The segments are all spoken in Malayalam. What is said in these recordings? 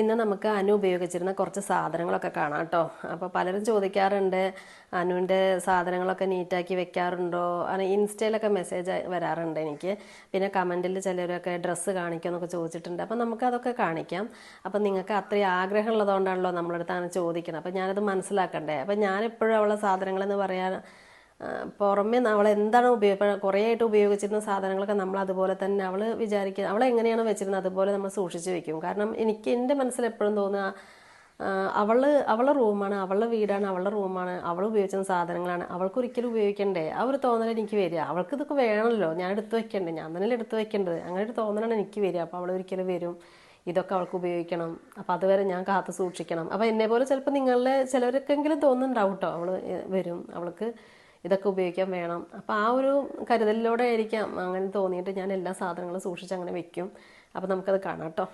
ഇന്ന് നമുക്ക് അനു ഉപയോഗിച്ചിരുന്ന കുറച്ച് സാധനങ്ങളൊക്കെ കാണാം കേട്ടോ. അപ്പോൾ പലരും ചോദിക്കാറുണ്ട് അനുവിന്റെ സാധനങ്ങളൊക്കെ നീറ്റാക്കി വെക്കാറുണ്ടോ? അങ്ങനെ ഇൻസ്റ്റയിലൊക്കെ മെസ്സേജ് വരാറുണ്ട് എനിക്ക്. പിന്നെ കമന്റിൽ ചിലരൊക്കെ ഡ്രസ്സ് കാണിക്കുമെന്നൊക്കെ ചോദിച്ചിട്ടുണ്ട്. അപ്പോൾ നമുക്ക് അതൊക്കെ കാണിക്കാം. അപ്പോൾ നിങ്ങൾക്ക് അത്രയും ആഗ്രഹമുള്ളതുകൊണ്ടാണല്ലോ നമ്മളടുത്ത് അങ്ങനെ ചോദിക്കണം. അപ്പോൾ ഞാനത് മനസ്സിലാക്കണ്ടേ? അപ്പോൾ ഞാനെപ്പോഴും അവളെ സാധനങ്ങളെന്ന് പറയാൻ പുറമേ അവൾ എന്താണ് ഉപയോഗ കുറേ ആയിട്ട് ഉപയോഗിച്ചിരുന്ന സാധനങ്ങളൊക്കെ നമ്മൾ അതുപോലെ തന്നെ അവൾ വിചാരിക്കുക അവൾ എങ്ങനെയാണ് വെച്ചിരുന്നത് അതുപോലെ നമ്മൾ സൂക്ഷിച്ച് വെക്കും. കാരണം എനിക്ക് എന്റെ മനസ്സിൽ എപ്പോഴും തോന്നുക അവൾ അവൾ അവളുടെ റൂമാണ് അവളുടെ വീടാണ് അവളുടെ റൂമാണ് അവൾ ഉപയോഗിച്ചിരുന്ന സാധനങ്ങളാണ്. അവൾക്ക് ഒരിക്കലും ഉപയോഗിക്കണ്ടേ? ആ ഒരു തോന്നൽ എനിക്ക് വരിക. അവൾക്ക് ഇതൊക്കെ വേണമല്ലോ. ഞാൻ എടുത്തു വെക്കണ്ടേ? ഞാൻ തന്നെ എടുത്തു വെക്കേണ്ടത്. അങ്ങനെ ഒരു തോന്നലാണ് എനിക്ക് വരിക. അപ്പോൾ അവൾ ഒരിക്കലും വരും. ഇതൊക്കെ അവൾക്ക് ഉപയോഗിക്കണം. അപ്പോൾ അതുവരെ ഞാൻ കാത്തു സൂക്ഷിക്കണം. അപ്പോൾ എന്നെ പോലെ ചിലപ്പോൾ നിങ്ങളുടെ ചിലവർക്കെങ്കിലും തോന്നുന്നുണ്ടാവും കേട്ടോ അവൾ വരും. അവൾക്ക് ഇതൊക്കെ ഉപയോഗിക്കാൻ വേണം. അപ്പോൾ ആ ഒരു കരുതലിലൂടെ ആയിരിക്കാം അങ്ങനെ തോന്നിയിട്ട് ഞാൻ എല്ലാ സാധനങ്ങളും സൂക്ഷിച്ച് അങ്ങനെ വെക്കും. അപ്പോൾ നമുക്കത് കാണാം കേട്ടോ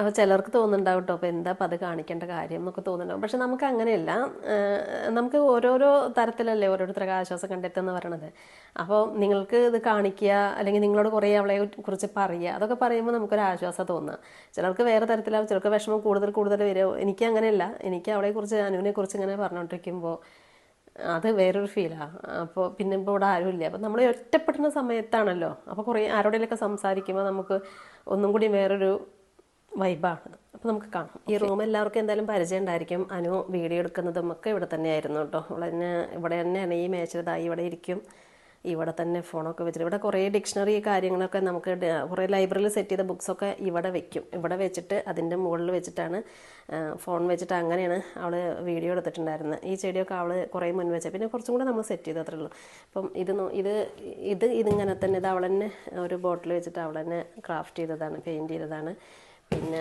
അപ്പോൾ ചിലർക്ക് തോന്നുന്നുണ്ടാവും കേട്ടോ അപ്പോൾ എന്താ അപ്പോൾ അത് കാണിക്കേണ്ട കാര്യം എന്നൊക്കെ തോന്നുന്നുണ്ടാവും. പക്ഷെ നമുക്ക് അങ്ങനെയല്ല. നമുക്ക് ഓരോരോ തരത്തിലല്ലേ ഓരോരുത്തരെ ആശ്വാസം കണ്ടെത്തുക പറയണത്. അപ്പോൾ നിങ്ങൾക്ക് ഇത് കാണിക്കുക അല്ലെങ്കിൽ നിങ്ങളോട് കുറേ അവളെ കുറിച്ച് പറയുക അതൊക്കെ പറയുമ്പോൾ നമുക്കൊരു ആശ്വാസം തോന്നുക ചിലർക്ക് വേറെ തരത്തിലാവും ചിലർക്ക് വിഷമം കൂടുതൽ കൂടുതൽ വരും. എനിക്ക് അങ്ങനെയല്ല. എനിക്ക് അവളെക്കുറിച്ച് അനുവിനെക്കുറിച്ച് ഇങ്ങനെ പറഞ്ഞുകൊണ്ടിരിക്കുമ്പോൾ അത് വേറൊരു ഫീലാണ് അപ്പോൾ പിന്നെ ഇപ്പോൾ ഇവിടെ ആരുമില്ല. അപ്പോൾ നമ്മൾ ഒറ്റപ്പെടുന്ന സമയത്താണല്ലോ. അപ്പോൾ കുറേ ആരോടെങ്കിലൊക്കെ സംസാരിക്കുമ്പോൾ നമുക്ക് ഒന്നും കൂടി വേറൊരു വൈബാണ് അപ്പോൾ നമുക്ക് കാണാം. ഈ റൂം എല്ലാവർക്കും എന്തായാലും പരിചയം ഉണ്ടായിരിക്കും. അനു വീഡിയോ എടുക്കുന്നതും ഒക്കെ ഇവിടെ തന്നെയായിരുന്നു കേട്ടോ. ഇവിടെ തന്നെ ഇവിടെ തന്നെയാണ് ഈ മേച്ചതായി ഇവിടെ ഇരിക്കും. ഇവിടെ തന്നെ ഫോണൊക്കെ വെച്ചിട്ട്. ഇവിടെ കുറേ ഡിക്ഷണറി കാര്യങ്ങളൊക്കെ നമുക്ക് കുറേ ലൈബ്രറിയിൽ സെറ്റ് ചെയ്ത ബുക്സൊക്കെ ഇവിടെ വെക്കും. ഇവിടെ വെച്ചിട്ട് അതിന്റെ മുകളിൽ വെച്ചിട്ടാണ് ഫോൺ വെച്ചിട്ട് അങ്ങനെയാണ് അവൾ വീഡിയോ എടുത്തിട്ടുണ്ടായിരുന്നത് ഈ ചെടിയൊക്കെ അവൾ കുറേ മുൻ വെച്ചത് പിന്നെ കുറച്ചും കൂടെ നമ്മൾ സെറ്റ് ചെയ്തു അത്രേ ഉള്ളൂ അപ്പം ഇത് ഇത് ഇത് ഇതിങ്ങനെ തന്നെ ഇത് അവൾ തന്നെ ഒരു ബോട്ടിൽ വെച്ചിട്ട് അവൾ തന്നെ ക്രാഫ്റ്റ് ചെയ്തതാണ് പെയിന്റ് ചെയ്തതാണ്. പിന്നെ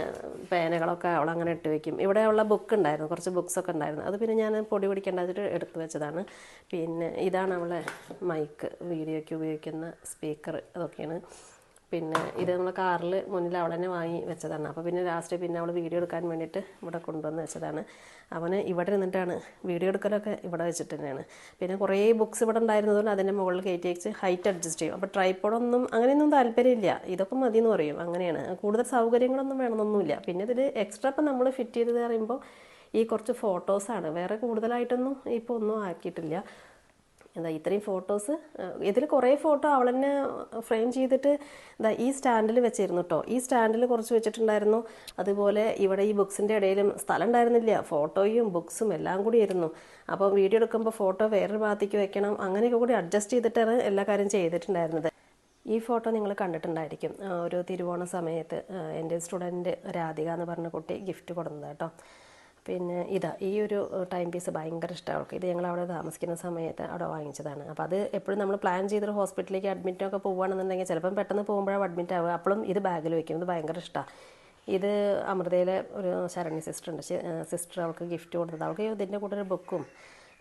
പേനകളൊക്കെ അവൾ അങ്ങനെ ഇട്ട് വെക്കും. ഇവിടെ ഉള്ള ബുക്ക് ഉണ്ടായിരുന്നു കുറച്ച് ബുക്സൊക്കെ ഉണ്ടായിരുന്നു. അത് പിന്നെ ഞാൻ പൊടി പിടിക്കേണ്ടതിട്ട് എടുത്തു വെച്ചതാണ്. പിന്നെ ഇതാണ് അവളെ മൈക്ക് വീഡിയോയ്ക്ക് ഉപയോഗിക്കുന്ന സ്പീക്കർ അതൊക്കെയാണ്. പിന്നെ ഇത് നമ്മൾ കാറിൽ മുന്നിൽ അവിടെ തന്നെ വാങ്ങി വെച്ചതാണ്. അപ്പോൾ പിന്നെ ലാസ്റ്റ് പിന്നെ അവൾ വീഡിയോ എടുക്കാൻ വേണ്ടിയിട്ട് ഇവിടെ കൊണ്ടുവന്ന് വെച്ചതാണ്. അവന് ഇവിടെ നിന്നിട്ടാണ് വീഡിയോ എടുക്കലൊക്കെ ഇവിടെ വെച്ചിട്ട് തന്നെയാണ്. പിന്നെ കുറേ ബുക്സ് ഇവിടെ ഉണ്ടായിരുന്നതുകൊണ്ട് അതിന്റെ മുകളിൽ കയറ്റി വെച്ച് ഹൈറ്റ് അഡ്ജസ്റ്റ് ചെയ്യും. അപ്പോൾ ട്രൈപ്പോഡൊന്നും അങ്ങനെയൊന്നും താല്പര്യമില്ല. ഇതൊക്കെ മതി എന്ന് പറയും. അങ്ങനെയാണ്. കൂടുതൽ സൗകര്യങ്ങളൊന്നും വേണമെന്നൊന്നുമില്ല. പിന്നെ ഇതിൽ എക്സ്ട്രാ ഇപ്പം നമ്മൾ ഫിറ്റ് ചെയ്തത് പറയുമ്പോൾ ഈ കുറച്ച് ഫോട്ടോസാണ് വേറെ കൂടുതലായിട്ടൊന്നും ഇപ്പോൾ ഒന്നും ആക്കിയിട്ടില്ല. എന്താ ഇത്രയും ഫോട്ടോസ് ഇതിൽ കുറേ ഫോട്ടോ അവൾ തന്നെ ഫ്രെയിം ചെയ്തിട്ട് എന്താ ഈ സ്റ്റാൻഡിൽ വെച്ചിരുന്നു കേട്ടോ ഈ സ്റ്റാൻഡിൽ കുറച്ച് വെച്ചിട്ടുണ്ടായിരുന്നു. അതുപോലെ ഇവിടെ ഈ ബുക്സിന്റെ ഇടയിലും സ്ഥലം ഉണ്ടായിരുന്നില്ല ഫോട്ടോയും ബുക്സും എല്ലാം കൂടി ആയിരുന്നു. അപ്പോൾ വീഡിയോ എടുക്കുമ്പോൾ ഫോട്ടോ വേറൊരു ഭാഗത്തേക്ക് വെക്കണം. അങ്ങനെയൊക്കെ കൂടി അഡ്ജസ്റ്റ് ചെയ്തിട്ടാണ് എല്ലാ കാര്യം ചെയ്തിട്ടുണ്ടായിരുന്നത്. ഈ ഫോട്ടോ നിങ്ങൾ കണ്ടിട്ടുണ്ടായിരിക്കും. ഒരു തിരുവോണ സമയത്ത് എന്റെ സ്റ്റുഡന്റ് രാധിക എന്ന് പറഞ്ഞ കുട്ടി ഗിഫ്റ്റ് കൊടുക്കുന്നത് കേട്ടോ പിന്നെ ഇതാ ഈ ഒരു ടൈം പീസ് ഭയങ്കര ഇഷ്ടമാണ് അവൾക്ക്. ഇത് ഞങ്ങൾ അവിടെ താമസിക്കുന്ന സമയത്ത് അവിടെ വാങ്ങിച്ചതാണ്. അപ്പോൾ അത് എപ്പോഴും നമ്മൾ പ്ലാൻ ചെയ്തൊരു ഹോസ്പിറ്റലിലേക്ക് അഡ്മിറ്റൊക്കെ പോവുകയാണെന്നുണ്ടെങ്കിൽ ചിലപ്പം പെട്ടെന്ന് പോകുമ്പോഴാണ് അഡ്മിറ്റ് ആവുക. അപ്പോഴും ഇത് ബാഗിൽ വെക്കും. ഇത് ഭയങ്കര ഇഷ്ടമാണ് ഇത് അമൃതയിലെ ഒരു ശരണി സിസ്റ്റർ ഉണ്ട്. സിസ്റ്റർ അവൾക്ക് ഗിഫ്റ്റ് കൊടുത്തത്. അവൾക്ക് ഇതിന്റെ കൂടെ ഒരു ബുക്കും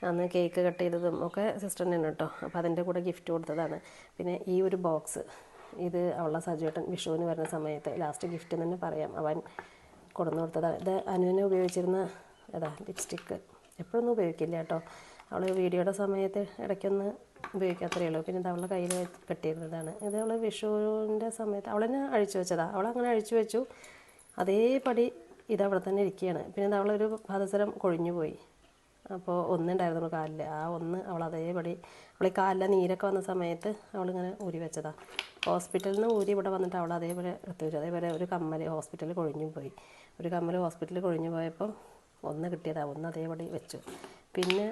അന്ന് കേക്ക് കട്ട് ചെയ്തതും ഒക്കെ സിസ്റ്റർ തന്നെയാണ് കേട്ടോ. അപ്പോൾ അതിന്റെ കൂടെ ഗിഫ്റ്റ് കൊടുത്തതാണ്. പിന്നെ ഈ ഒരു ബോക്സ് ഇത് അവളുടെ സജുവേട്ടൻ വിഷുവിന് വരുന്ന സമയത്ത് ലാസ്റ്റ് ഗിഫ്റ്റ് തന്നെ പറയാം. അവൻ കൊടുന്നു കൊടുത്തതാണ് ഇത് അനുവിനെ ഉപയോഗിച്ചിരുന്ന ഏതാ ലിപ്സ്റ്റിക്ക് എപ്പോഴൊന്നും ഉപയോഗിക്കില്ല കേട്ടോ. അവൾ വീഡിയോയുടെ സമയത്ത് ഇടയ്ക്കൊന്ന് ഉപയോഗിക്കാത്തതേ ഉള്ളൂ. പിന്നെ ഇത് അവളുടെ കയ്യിൽ കെട്ടിയിരുന്നതാണ് ഇത് അവൾ വിഷുവിന്റെ സമയത്ത് അവൾ തന്നെ അഴിച്ചു വെച്ചതാണ് അങ്ങനെ അഴിച്ചു വെച്ചു. അതേപടി ഇത് അവിടെ തന്നെ ഇരിക്കുകയാണ്. പിന്നെ ഇത് അവളൊരു പാദസരം കൊഴിഞ്ഞു പോയി. അപ്പോൾ ഒന്നുണ്ടായിരുന്നു കാലിൽ ആ ഒന്ന് അവൾ അതേപടി അവൾ ഈ കാലിലെ നീരൊക്കെ വന്ന സമയത്ത് അവളിങ്ങനെ ഊരി വെച്ചതാണ് ഹോസ്പിറ്റലിൽ നിന്ന് ഊരി ഇവിടെ വന്നിട്ട് അവൾ അതേപോലെ എടുത്തു അതേപോലെ ഒരു കമ്മൽ ഹോസ്പിറ്റലിൽ കൊഴിഞ്ഞു പോയി. ഒരു കമ്മൽ ഹോസ്പിറ്റലിൽ കൊഴിഞ്ഞു പോയപ്പം ഒന്ന് കിട്ടിയതാണ് ഒന്ന് അതേപടി വെച്ചു. പിന്നെ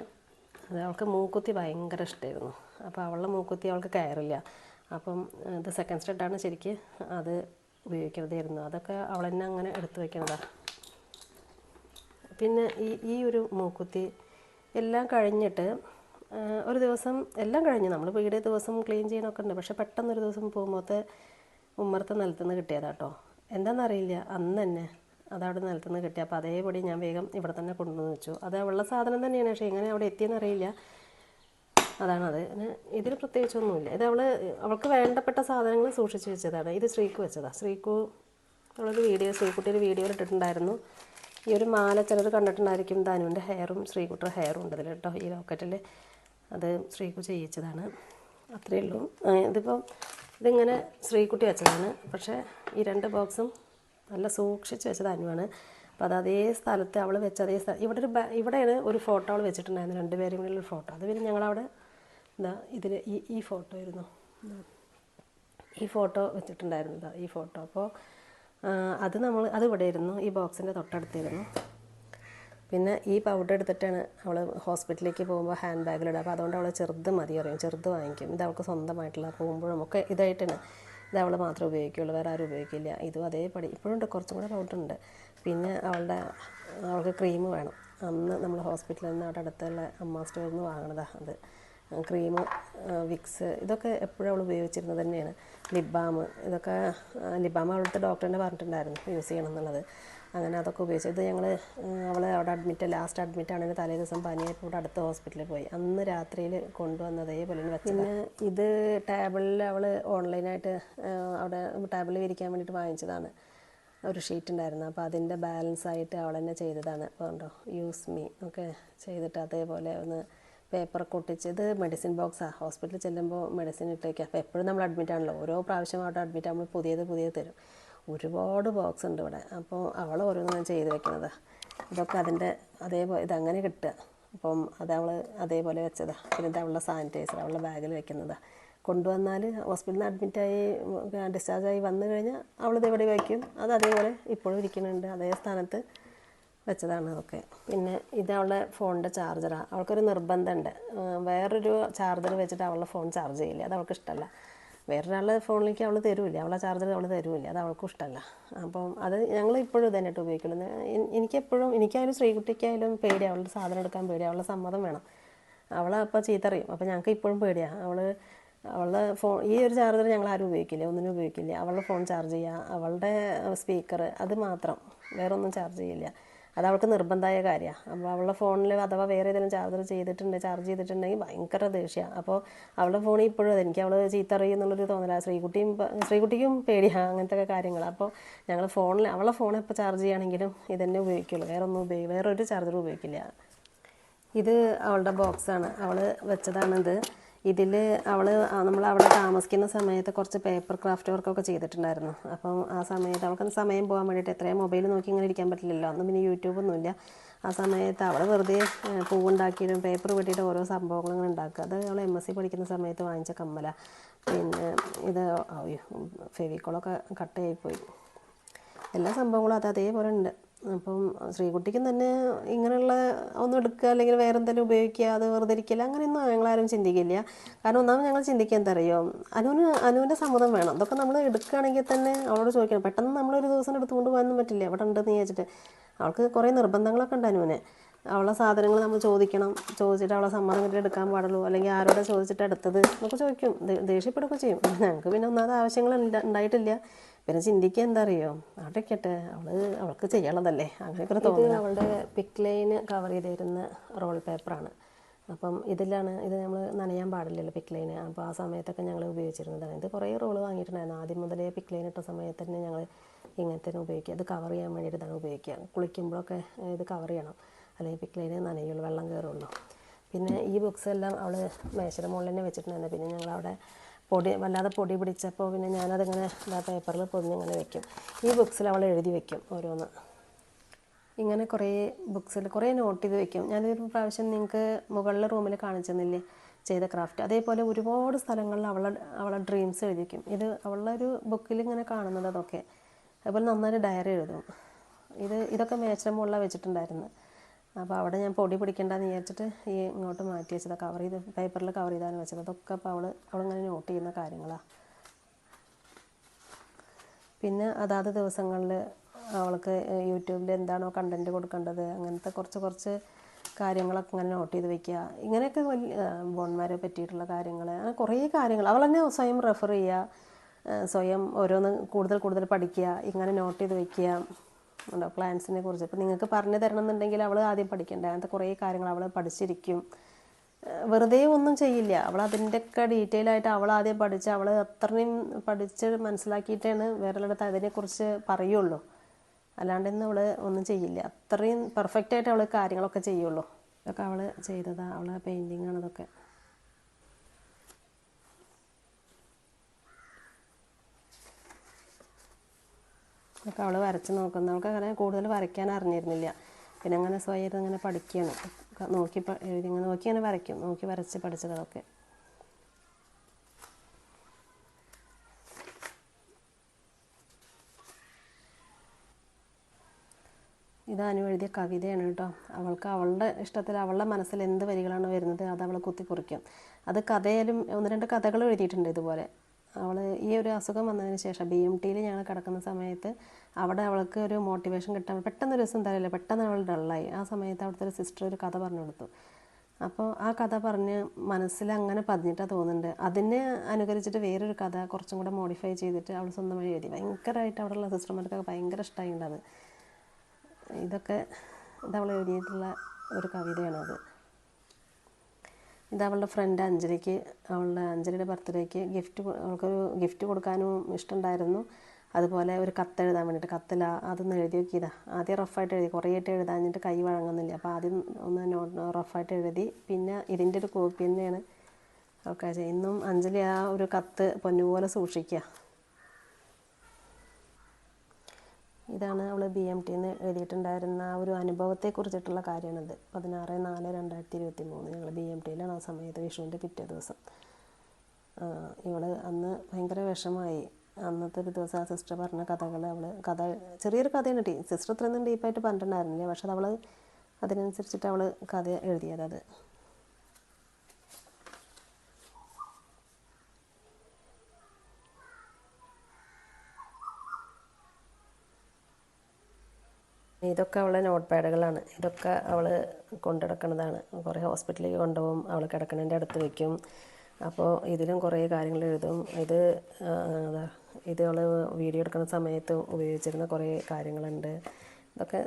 അവൾക്ക് മൂക്കുത്തി ഭയങ്കര ഇഷ്ടമായിരുന്നു അപ്പോൾ അവളുടെ മൂക്കുത്തി അവൾക്ക് കയറില്ല. അപ്പം ഇത് സെക്കൻഡ് സ്റ്റെഡാണ് ശരിക്ക് അത് ഉപയോഗിക്കുന്നതായിരുന്നു അതൊക്കെ അവൾ തന്നെ അങ്ങനെ എടുത്തു വയ്ക്കുന്നതാണ് പിന്നെ ഈ ഈ ഒരു മൂക്കുത്തി എല്ലാം കഴിഞ്ഞിട്ട് ഒരു ദിവസം എല്ലാം കഴിഞ്ഞു. നമ്മൾ വീട് ദിവസം ക്ലീൻ ചെയ്യണമൊക്കെ ഉണ്ട്. പക്ഷെ പെട്ടെന്നൊരു ദിവസം പോകുമ്പോഴത്തെ ഉമ്മർത്ത് നിലത്തുനിന്ന് കിട്ടിയതാട്ടോ എന്താണെന്നറിയില്ല അന്ന് തന്നെ അതവിടെ നിലത്തുനിന്ന് കിട്ടി. അപ്പോൾ അതേപടി ഞാൻ വേഗം ഇവിടെ തന്നെ കൊണ്ടുവന്ന് വെച്ചു. അത് അവളുടെ സാധനം തന്നെയാണ്. പക്ഷേ എങ്ങനെ അവിടെ എത്തിയെന്നറിയില്ല. അതാണത്. ഇതിൽ പ്രത്യേകിച്ചൊന്നുമില്ല. ഇത് അവൾ അവൾക്ക് വേണ്ടപ്പെട്ട സാധനങ്ങൾ സൂക്ഷിച്ച് വെച്ചതാണ്. ഇത് ശ്രീക്ക് വെച്ചതാണ് ശ്രീക്കു അവളൊരു വീഡിയോ ശ്രീക്കുട്ടിയുടെ വീഡിയോയിൽ ഇട്ടിട്ടുണ്ടായിരുന്നു. ഈ ഒരു മാല ചിലർ കണ്ടിട്ടുണ്ടായിരിക്കും ധനുവിന്റെ ഹെയറും ശ്രീകുട്ടിയുടെ ഹെയറും ഉണ്ട് ഇതിൽ കേട്ടോ ഈ ലോക്കറ്റിൽ അത് ശ്രീകു ചെയ്യിച്ചതാണ്. അത്രയേ ഉള്ളൂ. ഇതിപ്പം ഇതിങ്ങനെ ശ്രീകുട്ടി വെച്ചതാണ്. പക്ഷേ ഈ രണ്ട് ബോക്സും നല്ല സൂക്ഷിച്ച് വെച്ചത് അനുവാണ്. അപ്പോൾ അത് അതേ സ്ഥലത്ത് അവൾ വെച്ച അതേ സ്ഥലം ഇവിടെ ഒരു ഇവിടെയാണ് ഒരു ഫോട്ടോ അവൾ വെച്ചിട്ടുണ്ടായിരുന്നു രണ്ടുപേരും കൂടി ഒരു ഫോട്ടോ. അത് പിന്നെ ഞങ്ങളവിടെ എന്താ ഇതിൽ ഈ ഈ ഫോട്ടോ ആയിരുന്നു. ഈ ഫോട്ടോ വെച്ചിട്ടുണ്ടായിരുന്നു ഈ ഫോട്ടോ. അപ്പോൾ അത് നമ്മൾ അത് ഇവിടെ ഇരുന്നു ഈ ബോക്സിന്റെ തൊട്ടടുത്തിരുന്നു പിന്നെ ഈ പൗഡർ എടുത്തിട്ടാണ് അവൾ ഹോസ്പിറ്റലിലേക്ക് പോകുമ്പോൾ ഹാൻഡ് ബാഗിലിടുക അപ്പോൾ അതുകൊണ്ട് അവൾ ചെറുത് മതി അറിയും ചെറുത് വാങ്ങിക്കും. ഇത് അവൾക്ക് സ്വന്തമായിട്ടുള്ള പോകുമ്പോഴും ഒക്കെ ഇതായിട്ടാണ്. ഇത് അവൾ മാത്രമേ ഉപയോഗിക്കുകയുള്ളൂ വേറെ ആരും ഉപയോഗിക്കില്ല. ഇതും അതേപടി. ഇപ്പോഴുണ്ട് കുറച്ചും കൂടെ പൗഡർ ഉണ്ട്. പിന്നെ അവളുടെ അവൾക്ക് ക്രീം വേണം. അന്ന് നമ്മൾ ഹോസ്പിറ്റലിൽ നിന്ന് അവിടെ അടുത്തുള്ള അമ്മ സ്റ്റോറിൽ നിന്ന് വാങ്ങണതാണ് അത്. ക്രീം വിക്സ് ഇതൊക്കെ എപ്പോഴും അവൾ ഉപയോഗിച്ചിരുന്നത് തന്നെയാണ്. ലിപ് ബാം ഇതൊക്കെ ലിപ് ബാം അവിടുത്തെ ഡോക്ടറിനെ പറഞ്ഞിട്ടുണ്ടായിരുന്നു. യൂസ് ചെയ്യണം എന്നുള്ളത്. അങ്ങനെ അതൊക്കെ ഉപയോഗിച്ചു ഇത് ഞങ്ങൾ അവൾ അവിടെ അഡ്മിറ്റ് ലാസ്റ്റ് അഡ്മിറ്റ് ആണെങ്കിൽ തലേ ദിവസം പനിയായപ്പോൾ ഇവിടെ അടുത്ത ഹോസ്പിറ്റലിൽ പോയി. അന്ന് രാത്രിയിൽ കൊണ്ടുവന്ന അതേപോലെ പിന്നെ ഇത് ടേബിളിൽ അവൾ ഓൺലൈനായിട്ട് അവിടെ ടേബിളിൽ വിരിക്കാൻ വേണ്ടിയിട്ട് വാങ്ങിച്ചതാണ്. ഒരു ഷീറ്റ് ഉണ്ടായിരുന്നു. അപ്പോൾ അതിന്റെ ബാലൻസ് ആയിട്ട് അവൾ തന്നെ ചെയ്തതാണ്. അപ്പോൾ ഉണ്ടോ യൂസ് മീ ഒക്കെ ചെയ്തിട്ട് അതേപോലെ ഒന്ന് പേപ്പർ കൊട്ടിച്ച് ഇത് മെഡിസിൻ ബോക്സാണ് ഹോസ്പിറ്റലിൽ ചെല്ലുമ്പോൾ മെഡിസിൻ ഇട്ടേക്കാം. അപ്പോൾ എപ്പോഴും നമ്മൾ അഡ്മിറ്റ് ആണല്ലോ. ഓരോ പ്രാവശ്യം അവിടെ അഡ്മിറ്റ് ആകുമ്പോൾ പുതിയത് പുതിയത് തരും. ഒരുപാട് ബോക്സ് ഉണ്ട് ഇവിടെ. അപ്പോൾ അവൾ ഓരോന്നും ചെയ്ത് വെക്കുന്നത് ഇതൊക്കെ അതിന്റെ അതേപോലെ ഇതങ്ങനെ കിട്ടുക. അപ്പം അത് അവൾ അതേപോലെ വെച്ചതാണ് പിന്നെ ഇത് അവളുടെ സാനിറ്റൈസർ അവളുടെ ബാഗിൽ വെക്കുന്നതാണ് കൊണ്ടുവന്നാൽ ഹോസ്പിറ്റലിൽ നിന്ന് അഡ്മിറ്റായി ഡിസ്ചാർജ് ആയി വന്നു കഴിഞ്ഞാൽ അവളിത് എവിടെ വയ്ക്കും അത് അതേപോലെ ഇപ്പോഴും ഇരിക്കുന്നുണ്ട്. അതേ സ്ഥാനത്ത് വെച്ചതാണ് അതൊക്കെ. പിന്നെ ഇത് അവളുടെ ഫോണിന്റെ ചാർജറാണ് അവൾക്കൊരു നിർബന്ധമുണ്ട് വേറൊരു ചാർജർ വെച്ചിട്ട് അവളുടെ ഫോൺ ചാർജ് ചെയ്യില്ല. അത് അവൾക്ക് ഇഷ്ടമല്ല വേറൊരാളുടെ ഫോണിലേക്ക് അവൾ തരൂല്ല. അവളെ ചാർജർ അവൾ തരൂല്ല. അത് അവൾക്കും ഇഷ്ടമല്ല അപ്പം അത് ഞങ്ങൾ ഇപ്പോഴും ഇതന്നെയായിട്ട് ഉപയോഗിക്കുന്നു എ- എനിക്കെപ്പോഴും എനിക്കായാലും ശ്രീകുട്ടിക്കായാലും പേടി അവളുടെ സാധനം എടുക്കാൻ പേടി അവളുടെ സമ്മതം വേണം. അവളെ അപ്പോൾ ചീത്തറിയും. അപ്പോൾ ഞങ്ങൾക്ക് ഇപ്പോഴും പേടിയാണ് അവൾ അവളുടെ ഫോൺ ഈ ഒരു ചാർജർ ഞങ്ങൾ ആരും ഉപയോഗിക്കില്ല. ഒന്നിനും ഉപയോഗിക്കില്ല. അവളുടെ ഫോൺ ചാർജ് ചെയ്യുക. അവളുടെ സ്പീക്കർ അത് മാത്രം. വേറൊന്നും ചാർജ് ചെയ്യില്ല. അത് അവൾക്ക് നിർബന്ധമായ കാര്യമാണ് അപ്പോൾ അവളുടെ ഫോണിൽ അഥവാ വേറെ ഏതെങ്കിലും ചാർജർ ചെയ്തിട്ടുണ്ട് ചാർജ് ചെയ്തിട്ടുണ്ടെങ്കിൽ ഭയങ്കര ദേഷ്യമാണ് അപ്പോൾ അവളുടെ ഫോണിൽ ഇപ്പോഴും അത് എനിക്ക് അവൾ ചീത്ത അറിയും എന്നുള്ളൊരു തോന്നല. ശ്രീകുട്ടിയും ശ്രീകുട്ടിക്കും പേടിയാണ് അങ്ങനത്തെ കാര്യങ്ങൾ. അപ്പോൾ ഞങ്ങൾ ഫോണിൽ അവളെ ഫോൺ ഇപ്പോൾ ചാർജ് ചെയ്യുകയാണെങ്കിലും ഇതന്നെ ഉപയോഗിക്കുള്ളൂ. വേറെ ഒന്നും ഉപയോഗി വേറൊരു ചാർജർ ഉപയോഗിക്കില്ല. ഇത് അവളുടെ ബോക്സാണ്. അവൾ വെച്ചതാണിത്. ഇതിൽ അവൾ നമ്മൾ അവിടെ താമസിക്കുന്ന സമയത്ത് കുറച്ച് പേപ്പർ ക്രാഫ്റ്റ് വർക്കൊക്കെ ചെയ്തിട്ടുണ്ടായിരുന്നു. അപ്പം ആ സമയത്ത് അവൾക്ക് സമയം പോകാൻ വേണ്ടിയിട്ട് എത്രയും മൊബൈൽ നോക്കി ഇങ്ങനെ ഇരിക്കാൻ പറ്റില്ലല്ലോ. അന്ന് പിന്നെ യൂട്യൂബൊന്നുമില്ല ആ സമയത്ത് അവൾ വെറുതെ പൂവുണ്ടാക്കിയിട്ടും പേപ്പർ വെട്ടിയിട്ട് ഓരോ സംഭവങ്ങളും ഇങ്ങനെ ഉണ്ടാക്കുക. അത് അവൾ എം എസ് സി പഠിക്കുന്ന സമയത്ത് വാങ്ങിച്ച കമ്മല. പിന്നെ ഇത് ഫെവിക്കോളൊക്കെ കട്ടായിപ്പോയി എല്ലാ സംഭവങ്ങളും അത് അതേപോലെ ഉണ്ട്. അപ്പം ശ്രീകുട്ടിക്കും തന്നെ ഇങ്ങനെയുള്ള ഒന്നും എടുക്കുക അല്ലെങ്കിൽ വേറെ എന്തെങ്കിലും ഉപയോഗിക്കുക അത് വെറുതെ ഇരിക്കില്ല അങ്ങനെയൊന്നും ഞങ്ങളാരും ചിന്തിക്കില്ല. കാരണം ഒന്നാമത് ഞങ്ങൾ ചിന്തിക്കാൻ അറിയോ? അനുവിന് അനുവിന്റെ സമ്മതം വേണം. അതൊക്കെ നമ്മൾ എടുക്കുകയാണെങ്കിൽ തന്നെ അവളോട് ചോദിക്കണം. പെട്ടെന്ന് നമ്മളൊരു ദിവസം എടുത്തുകൊണ്ട് പോകാനൊന്നും പറ്റില്ല. അവിടെ ഉണ്ടെന്ന് വിചാരിച്ചിട്ട്. അവൾക്ക് കുറേ നിർബന്ധങ്ങളൊക്കെ ഉണ്ട് അനുവിന്. അവളെ സാധനങ്ങൾ നമ്മൾ ചോദിക്കണം. ചോദിച്ചിട്ട് അവളെ സമ്മതം കിട്ടി എടുക്കാൻ പാടുള്ളൂ. അല്ലെങ്കിൽ ആരോടെ ചോദിച്ചിട്ട് എടുത്തത് എന്നൊക്കെ ചോദിക്കും. ദേഷ്യപ്പെടുകയൊക്കെ ചെയ്യും. ഞങ്ങൾക്ക് പിന്നെ ഒന്നാമത് ആവശ്യങ്ങൾ ഉണ്ടായിട്ടില്ല. പിന്നെ ചിന്തിക്കുക എന്താ അറിയോ അവിടെ ഇരിക്കട്ടെ. അവൾ അവൾക്ക് ചെയ്യണതല്ലേ. അങ്ങനെയൊക്കെ തോന്നുന്നു അവളുടെ പിക്ക് ലൈന് കവർ ചെയ്തിരുന്ന റോൾ പേപ്പറാണ് അപ്പം ഇതിലാണ് ഇത് നമ്മൾ നനയാൻ പാടില്ലല്ലോ പിക്ക് ലൈന് അപ്പോൾ ആ സമയത്തൊക്കെ ഞങ്ങൾ ഉപയോഗിച്ചിരുന്നതാണ് ഇത് കുറേ റോൾ വാങ്ങിയിട്ടുണ്ടായിരുന്നു. ആദ്യം മുതലേ പിക്ക് ലൈൻ ഇട്ട സമയത്ത് തന്നെ ഞങ്ങൾ ഇങ്ങനത്തെ ഉപയോഗിക്കുക. ഇത് കവർ ചെയ്യാൻ വേണ്ടിയിട്ടാണ് ഉപയോഗിക്കുക. കുളിക്കുമ്പോഴൊക്കെ ഇത് കവർ ചെയ്യണം. അല്ലെങ്കിൽ പിക്ക് ലൈന് നനയുള്ളൂ വെള്ളം കയറുള്ളൂ. പിന്നെ ഈ ബുക്സ് എല്ലാം അവൾ മേശയുടെ മുകളിൽ തന്നെ വെച്ചിട്ടുണ്ടായിരുന്നു. പിന്നെ ഞങ്ങൾ അവിടെ പൊടി വല്ലാതെ പൊടി പിടിച്ചപ്പോൾ പിന്നെ ഞാനതിങ്ങനെ പേപ്പറിൽ പൊതിഞ്ഞിങ്ങനെ വെക്കും. ഈ ബുക്സിൽ അവൾ എഴുതി വെക്കും ഓരോന്ന്. ഇങ്ങനെ കുറേ ബുക്സിൽ കുറേ നോട്ട് ചെയ്ത് വെക്കും. ഞാനൊരു പ്രാവശ്യം നിങ്ങൾക്ക് മുകളിലെ റൂമിൽ കാണിച്ചു തന്നില്ലേ ചെയ്ത ക്രാഫ്റ്റ് അതേപോലെ ഒരുപാട് സ്ഥലങ്ങളിൽ അവളെ അവളെ ഡ്രീംസ് എഴുതി ഇത് അവളുടെ ഒരു ബുക്കിൽ ഇങ്ങനെ കാണുന്നത് അതൊക്കെ. അതുപോലെ നന്നായിട്ട് ഡയറി എഴുതും. ഇത് ഇതൊക്കെ മേച്ചമുള്ള വെച്ചിട്ടുണ്ടായിരുന്നു. അപ്പോൾ അവിടെ ഞാൻ പൊടി പിടിക്കണ്ടെന്ന് വിചാരിച്ചിട്ട് ഈ ഇങ്ങോട്ട് മാറ്റി വെച്ചത്. കവർ ചെയ്ത് പേപ്പറിൽ കവർ ചെയ്താണ് വെച്ചത്. അതൊക്കെ അപ്പോൾ അവൾ അവളിങ്ങനെ നോട്ട് ചെയ്യുന്ന കാര്യങ്ങളാണ് പിന്നെ അതാത് ദിവസങ്ങളിൽ അവൾക്ക് യൂട്യൂബിൽ എന്താണോ കണ്ടന്റ് കൊടുക്കേണ്ടത് അങ്ങനത്തെ കുറച്ച് കുറച്ച് കാര്യങ്ങളൊക്കെ ഇങ്ങനെ നോട്ട് ചെയ്ത് വെക്കുക ഇങ്ങനെയൊക്കെ വലിയ ബോൺമാരെ പറ്റിയിട്ടുള്ള കാര്യങ്ങൾ അങ്ങനെ കുറേ കാര്യങ്ങൾ അവൾ തന്നെ സ്വയം റെഫർ ചെയ്യുക സ്വയം ഓരോന്ന് കൂടുതൽ കൂടുതൽ പഠിക്കുക ഇങ്ങനെ നോട്ട് ചെയ്ത് വെക്കുക ഉണ്ടോ പ്ലാൻസിനെ കുറിച്ച്. ഇപ്പം നിങ്ങൾക്ക് പറഞ്ഞു തരണം എന്നുണ്ടെങ്കിൽ അവൾ ആദ്യം പഠിക്കണ്ടേ? അങ്ങനത്തെ കുറേ കാര്യങ്ങൾ അവൾ പഠിച്ചിരിക്കും. വെറുതെ ഒന്നും ചെയ്യില്ല. അവൾ അതിന്റെയൊക്കെ ഡീറ്റെയിൽ ആയിട്ട് അവൾ ആദ്യം പഠിച്ച് അവൾ അത്രയും പഠിച്ച് മനസ്സിലാക്കിയിട്ടാണ് വേറൊരിടത്ത് അതിനെക്കുറിച്ച് പറയുള്ളൂ. അല്ലാണ്ട് ഇന്ന് അവൾ ഒന്നും ചെയ്യില്ല. അത്രയും പെർഫെക്റ്റായിട്ട് അവൾ കാര്യങ്ങളൊക്കെ ചെയ്യുള്ളൂ. ഇതൊക്കെ അവൾ ചെയ്തതാണ് അവൾ പെയിന്റിങ് ആണ് ഇതൊക്കെ ഒക്കെ അവൾ വരച്ച് നോക്കുന്നു അവൾക്ക് അങ്ങനെ കൂടുതൽ വരയ്ക്കാൻ അറിഞ്ഞിരുന്നില്ല. പിന്നെ അങ്ങനെ സ്വയം അങ്ങനെ പഠിക്കുകയാണ് നോക്കി ഇങ്ങനെ നോക്കി അങ്ങനെ വരയ്ക്കും. നോക്കി വരച്ച് പഠിച്ചതൊക്കെ. ഇത് അനു എഴുതിയ കവിതയാണ് കേട്ടോ. അവൾക്ക് അവളുടെ ഇഷ്ടത്തിൽ അവളുടെ മനസ്സിൽ എന്ത് വരികളാണ് വരുന്നത് അത് അവൾ കുത്തിക്കുറിക്കും. അത് കഥയിലും ഒന്ന് രണ്ട് കഥകൾ എഴുതിയിട്ടുണ്ട് ഇതുപോലെ. അവൾ ഈ ഒരു അസുഖം വന്നതിന് ശേഷം ബി എം ടിയിൽ ഞങ്ങൾ കിടക്കുന്ന സമയത്ത് അവിടെ അവൾക്ക് ഒരു മോട്ടിവേഷൻ കിട്ടാൻ പെട്ടെന്ന് ഒരു ദിവസം തരില്ല പെട്ടെന്ന് അവൾ ഡള്ളായി ആ സമയത്ത് അവിടുത്തെ ഒരു സിസ്റ്റർ ഒരു കഥ പറഞ്ഞു കൊടുത്തു. അപ്പോൾ ആ കഥ പറഞ്ഞ് മനസ്സിൽ അങ്ങനെ പതിഞ്ഞിട്ടാണ് തോന്നുന്നുണ്ട്. അതിനെ അനുകരിച്ചിട്ട് വേറൊരു കഥ കുറച്ചും കൂടെ മോഡിഫൈ ചെയ്തിട്ട് അവൾ സ്വന്തമായി എഴുതി. ഭയങ്കരമായിട്ട് അവിടെയുള്ള സിസ്റ്റർമാർക്കൊക്കെ ഭയങ്കര ഇഷ്ടമായിട്ടുണ്ടത് ഇതൊക്കെ ഇതവൾ എഴുതിയിട്ടുള്ള ഒരു കവിതയാണത്. ഇത് അവളുടെ ഫ്രണ്ട് അഞ്ജലിക്ക് അവളുടെ അഞ്ജലിയുടെ ബർത്ത്ഡേക്ക് ഗിഫ്റ്റ് അവൾക്കൊരു ഗിഫ്റ്റ് കൊടുക്കാനും ഇഷ്ടമുണ്ടായിരുന്നു. അതുപോലെ ഒരു കത്ത് എഴുതാൻ വേണ്ടിയിട്ട് കത്തിൽ അതൊന്ന് എഴുതി നോക്കിയതാ ആദ്യം റഫായിട്ട് എഴുതി കുറേ ആയിട്ട് എഴുതാഞ്ഞിട്ട് കൈ വഴങ്ങുന്നില്ല. അപ്പോൾ ആദ്യം ഒന്ന് നോട്ട് റഫായിട്ട് എഴുതി പിന്നെ ഇതിന്റെ ഒരു കോപ്പി തന്നെയാണ്. ഓക്കെ. ഇന്നും അഞ്ജലി ആ ഒരു കത്ത് പൊന്നുപോലെ സൂക്ഷിക്കുക ഇതാണ് അവൾ ബി എം ടിന്ന് എഴുതിയിട്ടുണ്ടായിരുന്ന ആ ഒരു അനുഭവത്തെ കുറിച്ചിട്ടുള്ള കാര്യമാണിത്. പതിനാറ് നാല് രണ്ടായിരത്തി ഇരുപത്തി മൂന്ന് ഞങ്ങൾ ബി എം ടിയിലാണ് ആ സമയത്ത് വിഷുവിന്റെ പിറ്റേ ദിവസം. ഇവൾ അന്ന് ഭയങ്കര വിഷമായി. അന്നത്തെ ഒരു ദിവസം ആ സിസ്റ്റർ പറഞ്ഞ കഥകൾ അവൾ കഥ ചെറിയൊരു കഥയാണ് ടീ സിസ്റ്റർ ഇത്രയൊന്നും ഡീപ്പായിട്ട് പറഞ്ഞിട്ടുണ്ടായിരുന്നില്ല. പക്ഷെ അത് അവൾ അതിനനുസരിച്ചിട്ട് അവൾ കഥ എഴുതിയത് അത് ഇതൊക്കെ അവളെ നോട്ട് പാഡുകളാണ് ഇതൊക്കെ അവൾ കൊണ്ടുനടക്കുന്നതാണ് കുറേ ഹോസ്പിറ്റലിലേക്ക് കൊണ്ടുപോകും അവൾ കിടക്കണതിന്റെ അടുത്ത് വയ്ക്കും അപ്പോൾ ഇതിലും കുറേ കാര്യങ്ങൾ എഴുതും. ഇത് ഇത് അവൾ വീഡിയോ എടുക്കുന്ന സമയത്ത് ഉപയോഗിച്ചിരുന്ന കുറേ കാര്യങ്ങളുണ്ട്. ഇതൊക്കെ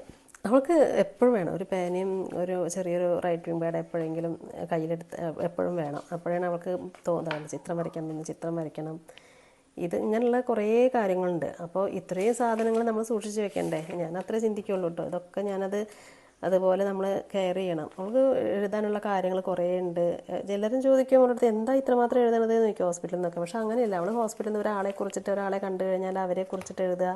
അവൾക്ക് എപ്പോഴും വേണം. ഒരു പേനയും ഒരു ചെറിയൊരു റൈറ്റിംഗ് പാഡ് എപ്പോഴെങ്കിലും കയ്യിലെടുത്ത് എപ്പോഴും വേണം. അപ്പോഴാണ് അവൾക്ക് തോന്നുന്നത് ചിത്രം വരയ്ക്കണം ചിത്രം വരയ്ക്കണം. ഇത് ഇങ്ങനെയുള്ള കുറേ കാര്യങ്ങളുണ്ട്. അപ്പോൾ ഇത്രയും സാധനങ്ങൾ നമ്മൾ സൂക്ഷിച്ച് വെക്കണ്ടേ? ഞാൻ അത്രേ ചിന്തിക്കുള്ളൂ കേട്ടോ ഇതൊക്കെ ഞാനത് അതുപോലെ നമ്മൾ കെയർ ചെയ്യണം. അവൾക്ക് എഴുതാനുള്ള കാര്യങ്ങൾ കുറേ ഉണ്ട്. എല്ലാവരും ചോദിക്കും അവരുടെ അടുത്ത് എന്താ ഇത്രമാത്രം എഴുതണത്? എന്ന് ചോദിക്കും ഹോസ്പിറ്റലിൽ നിന്നൊക്കെ. പക്ഷെ അങ്ങനെയല്ല. അവൾ ഹോസ്പിറ്റലിൽ നിന്ന് ഒരാളെ കുറിച്ചിട്ട് ഒരാളെ കണ്ടു കഴിഞ്ഞാൽ അവരെ കുറിച്ചിട്ട് എഴുതുക.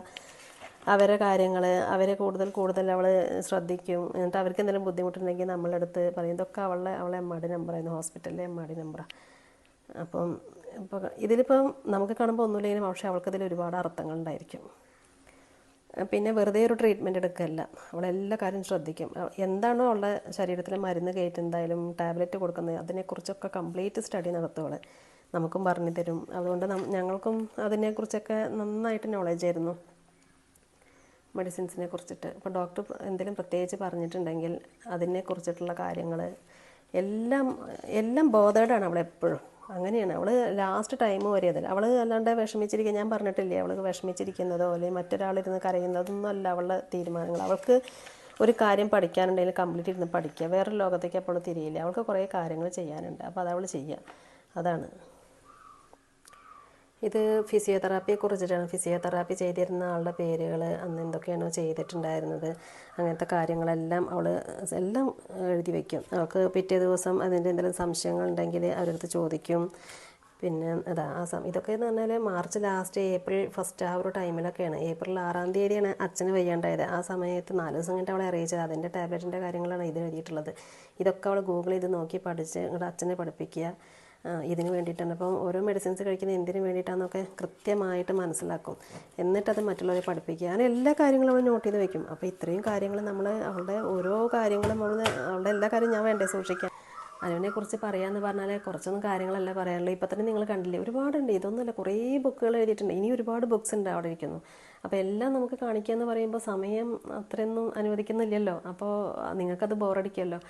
അവരെ കാര്യങ്ങൾ അവരെ കൂടുതൽ കൂടുതൽ അവൾ ശ്രദ്ധിക്കും. എന്നിട്ട് അവർക്ക് എന്തെങ്കിലും ബുദ്ധിമുട്ടുണ്ടെങ്കിൽ നമ്മളെടുത്ത് പറയും ഇതൊക്കെ അവളുടെ അവളെ എമ്മാടി നമ്പറായിരുന്നു ഹോസ്പിറ്റലിലെ എമ്മാടി നമ്പറാണ് അപ്പം ഇപ്പോൾ ഇതിലിപ്പം നമുക്ക് കാണുമ്പോൾ ഒന്നുമില്ലെങ്കിലും പക്ഷേ അവൾക്കതിൽ ഒരുപാട് അർത്ഥങ്ങളുണ്ടായിരിക്കും പിന്നെ വെറുതെ ഒരു ട്രീറ്റ്മെന്റ് എടുക്കുകയല്ല അവളെല്ലാ കാര്യം ശ്രദ്ധിക്കും. എന്താണോ അവളുടെ ശരീരത്തിലെ മരുന്ന് കയറ്റുന്നതായാലും ടാബ്ലറ്റ് കൊടുക്കുന്നത് അതിനെക്കുറിച്ചൊക്കെ കംപ്ലീറ്റ് സ്റ്റഡി നടത്തുവൾ നമുക്കും പറഞ്ഞു തരും. അതുകൊണ്ട് ഞങ്ങൾക്കും അതിനെക്കുറിച്ചൊക്കെ നന്നായിട്ട് നോളജ് ആയിരുന്നു. മെഡിസിൻസിനെ കുറിച്ചിട്ട്. ഇപ്പോൾ ഡോക്ടർ എന്തെങ്കിലും പ്രത്യേകിച്ച് പറഞ്ഞിട്ടുണ്ടെങ്കിൽ അതിനെക്കുറിച്ചിട്ടുള്ള കാര്യങ്ങൾ എല്ലാം എല്ലാം ബോധേഡാണ് അവൾ എപ്പോഴും. അങ്ങനെയാണ്. അവൾ ലാസ്റ്റ് ടൈം വരെ അതിൽ അവൾ അല്ലാണ്ട് വിഷമിച്ചിരിക്കുക ഞാൻ പറഞ്ഞിട്ടില്ലേ അവൾ വിഷമിച്ചിരിക്കുന്നതോ അല്ലെങ്കിൽ മറ്റൊരാളിരുന്ന് കരയുന്നതൊന്നും അല്ല അവളുടെ തീരുമാനങ്ങൾ. അവൾക്ക് ഒരു കാര്യം പഠിക്കാനുണ്ടെങ്കിൽ കംപ്ലീറ്റ് ഇരുന്ന് പഠിക്കുക വേറൊരു ലോകത്തേക്ക് അപ്പോൾ തിരിയില്ല. അവൾക്ക് കുറേ കാര്യങ്ങൾ ചെയ്യാനുണ്ട്. അപ്പോൾ അത് അവൾ ചെയ്യുക അതാണ്. ഇത് ഫിസിയോതെറാപ്പിയെ കുറിച്ചിട്ടാണ് ഫിസിയോതെറാപ്പി ചെയ്തിരുന്ന ആളുടെ പേരുകൾ അന്ന് എന്തൊക്കെയാണോ ചെയ്തിട്ടുണ്ടായിരുന്നത്. അങ്ങനത്തെ കാര്യങ്ങളെല്ലാം അവൾ എല്ലാം എഴുതി വയ്ക്കും അവൾക്ക് പിറ്റേ ദിവസം അതിന്റെ എന്തെങ്കിലും സംശയങ്ങൾ ഉണ്ടെങ്കിൽ അവരടുത്ത് ചോദിക്കും. പിന്നെ അതാ ആ സം ഇതൊക്കെ എന്ന് പറഞ്ഞാൽ മാർച്ച് ലാസ്റ്റ് ഏപ്രിൽ ഫസ്റ്റ് ആ ഒരു ടൈമിലൊക്കെയാണ്. ഏപ്രിൽ ആറാം തീയതിയാണ് അച്ഛന് വയ്യാണ്ടായത്. ആ സമയത്ത് നാല് ദിവസം കഴിഞ്ഞിട്ട് അവളെ അറിയിച്ചത്. അതിന്റെ ടാബ്ലറ്റിന്റെ കാര്യങ്ങളാണ് ഇത് എഴുതിയിട്ടുള്ളത്. ഇതൊക്കെ അവൾ ഗൂഗിൾ ചെയ്ത് നോക്കി പഠിച്ച് നിങ്ങളുടെ അച്ഛനെ പഠിപ്പിക്കുക. ഇതിന് വേണ്ടിയിട്ടാണ്. അപ്പം ഓരോ മെഡിസിൻസ് കഴിക്കുന്നത് എന്തിനു വേണ്ടിയിട്ടാണെന്നൊക്കെ കൃത്യമായിട്ട് മനസ്സിലാക്കും. എന്നിട്ടത് മറ്റുള്ളവരെ പഠിപ്പിക്കുക. അങ്ങനെ എല്ലാ കാര്യങ്ങളും അവൾ നോട്ട് ചെയ്ത് വെക്കും. അപ്പോൾ ഇത്രയും കാര്യങ്ങൾ നമ്മൾ അവളുടെ ഓരോ കാര്യങ്ങളും അവൾ അവളുടെ എല്ലാ കാര്യവും ഞാൻ വേണ്ടേ സൂക്ഷിക്കാം അനുവിനെ കുറിച്ച് പറയാന്ന് പറഞ്ഞാൽ കുറച്ചൊന്നും കാര്യങ്ങളല്ല പറയാനുള്ളൂ. ഇപ്പം തന്നെ നിങ്ങൾ കണ്ടില്ലേ ഒരുപാടുണ്ട്. ഇതൊന്നുമല്ല കുറേ ബുക്കുകൾ എഴുതിയിട്ടുണ്ട്. ഇനി ഒരുപാട് ബുക്സ് ഉണ്ട് അവിടെ ഇരിക്കുന്നു. അപ്പോൾ എല്ലാം നമുക്ക് കാണിക്കുക എന്ന് പറയുമ്പോൾ സമയം അത്രയൊന്നും അനുവദിക്കുന്നില്ലല്ലോ. അപ്പോൾ നിങ്ങൾക്കത് ബോറടിക്കുമല്ലോ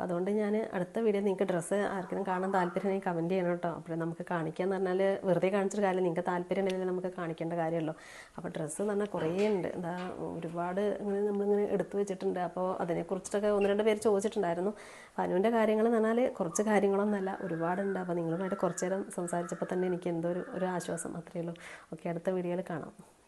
അപ്പോൾ അതുകൊണ്ട് ഞാൻ അടുത്ത വീഡിയോ നിങ്ങൾക്ക് ഡ്രസ്സ് ആർക്കെങ്കിലും കാണാൻ താല്പര്യമുണ്ടെങ്കിൽ കമന്റ് ചെയ്യണം കേട്ടോ. അപ്പോൾ നമുക്ക് കാണിക്കാന്ന് പറഞ്ഞാൽ വെറുതെ കാണിച്ചൊരു കാര്യം നിങ്ങൾക്ക് താല്പര്യം ഉണ്ടെങ്കിൽ നമുക്ക് കാണിക്കേണ്ട കാര്യമല്ലോ അപ്പോൾ ഡ്രസ്സ് എന്ന് പറഞ്ഞാൽ കുറേ ഉണ്ട്. എന്താ ഒരുപാട് ഇങ്ങനെ നമ്മളിങ്ങനെ എടുത്തു വെച്ചിട്ടുണ്ട്. അപ്പോൾ അതിനെക്കുറിച്ചിട്ടൊക്കെ ഒന്ന് രണ്ട് പേര് ചോദിച്ചിട്ടുണ്ടായിരുന്നു. അനുവിന്റെ കാര്യങ്ങൾ എന്ന് പറഞ്ഞാൽ കുറച്ച് കാര്യങ്ങളൊന്നുമല്ല ഒരുപാടുണ്ട്. അപ്പോൾ നിങ്ങളുമായിട്ട് കുറച്ച് നേരം സംസാരിച്ചപ്പോൾ തന്നെ എനിക്ക് എന്തോ ഒരു ഒരു ആശ്വാസം. അത്രയേ ഉള്ളൂ. ഓക്കെ അടുത്ത വീഡിയോയിൽ കാണാം.